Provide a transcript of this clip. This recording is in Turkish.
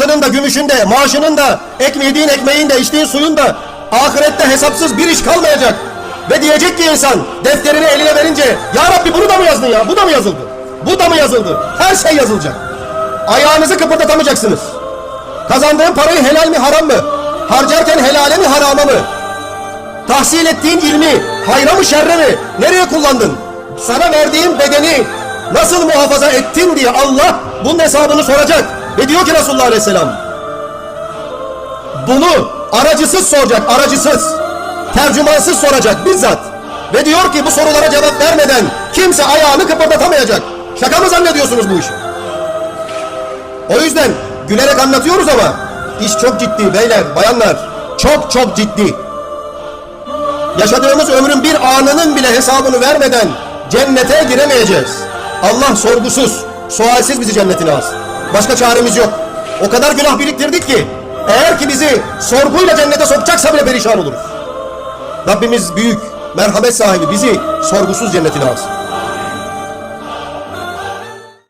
altının da, gümüşün de, maaşının da, ekmeğin yediğin ekmeğin de, içtiğin suyun da ahirette hesapsız bir iş kalmayacak. Ve diyecek ki insan defterini eline verince Ya Rabbi bunu da mı yazdın ya? Bu da mı yazıldı? Bu da mı yazıldı? Her şey yazılacak. Ayağınızı kıpırdatamayacaksınız. Kazandığın parayı helal mi haram mı? Harcarken helale mi harama mı? Tahsil ettiğin ilmi hayra mı şerre mi? Nereye kullandın? Sana verdiğim bedeni nasıl muhafaza ettin diye Allah bunun hesabını soracak. Ve diyor ki Resulullah Aleyhisselam bunu aracısız soracak, aracısız. Tercümansız soracak bizzat. Ve diyor ki bu sorulara cevap vermeden kimse ayağını kıpırdatamayacak. Şaka mı zannediyorsunuz bu işi? O yüzden gülerek anlatıyoruz ama iş çok ciddi beyler, bayanlar. Çok çok ciddi. Yaşadığımız ömrün bir anının bile hesabını vermeden cennete giremeyeceğiz. Allah sorgusuz, sualsiz bizi cennetine alsın. Başka çaremiz yok. O kadar günah biriktirdik ki eğer ki bizi sorguyla cennete sokacaksa bile perişan oluruz. Rabbimiz büyük, merhamet sahibi bizi sorgusuz cennetine alsın.